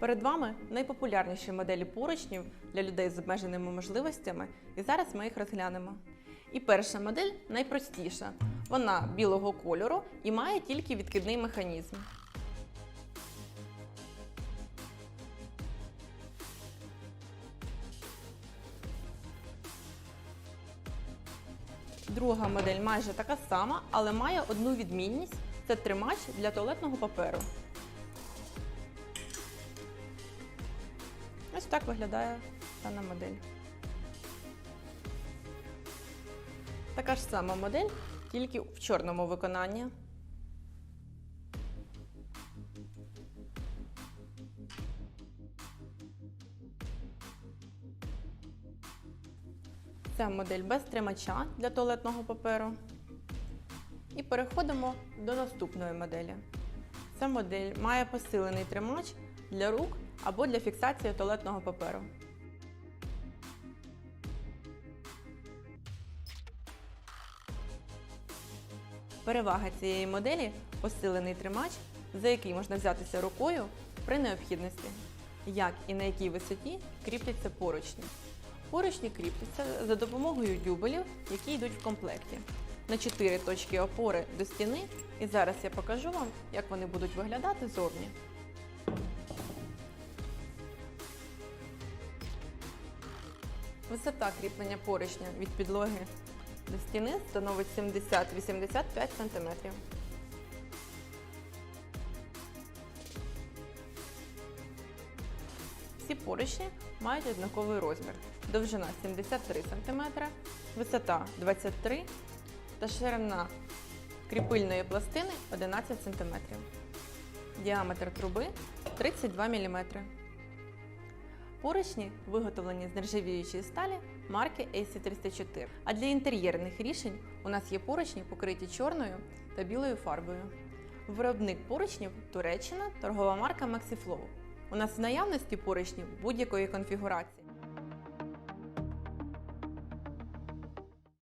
Перед вами найпопулярніші моделі поручнів для людей з обмеженими можливостями, і зараз ми їх розглянемо. І перша модель найпростіша. Вона білого кольору і має тільки відкидний механізм. Друга модель майже така сама, але має одну відмінність це тримач для туалетного паперу. Ось так виглядає дана модель. Така ж сама модель, тільки в чорному виконанні. Це модель без тримача для туалетного паперу. І переходимо до наступної моделі. Ця модель має посилений тримач для рук або для фіксації туалетного паперу. Перевага цієї моделі посилений тримач, за який можна взятися рукою при необхідності. Як і на якій висоті кріпляться поручні. Поручні кріпляться за допомогою дюбелів, які йдуть в комплекті. На 4 точки опори до стіни, і зараз я покажу вам, як вони будуть виглядати зовні. Висота кріплення поручня від підлоги до стіни становить 70-85 см. Всі поручні мають однаковий розмір. Довжина 73 см, висота 23 та ширина кріпильної пластини 11 см. Діаметр труби 32 мм. Поручні виготовлені з нержавіючої сталі марки AC304. А для інтер'єрних рішень у нас є поручні, покриті чорною та білою фарбою. Виробник поручнів Туреччина, торгова марка Maxiflow. У нас в наявності поручнів будь-якої конфігурації.